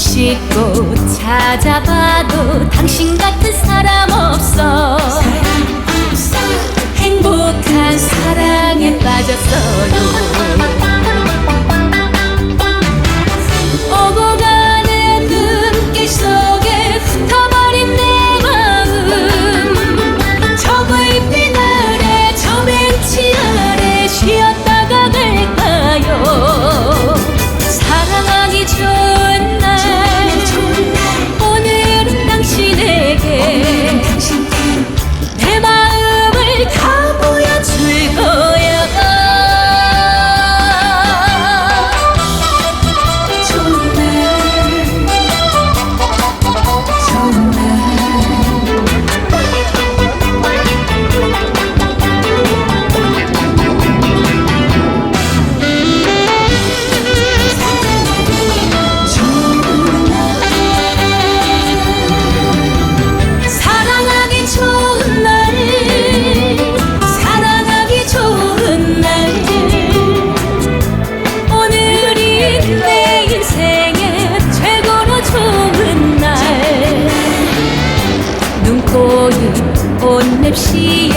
씻고 찾아봐도 당신 같은 사람 없어, 사람 없어. 행복한 사랑에 빠졌어요 온 냅시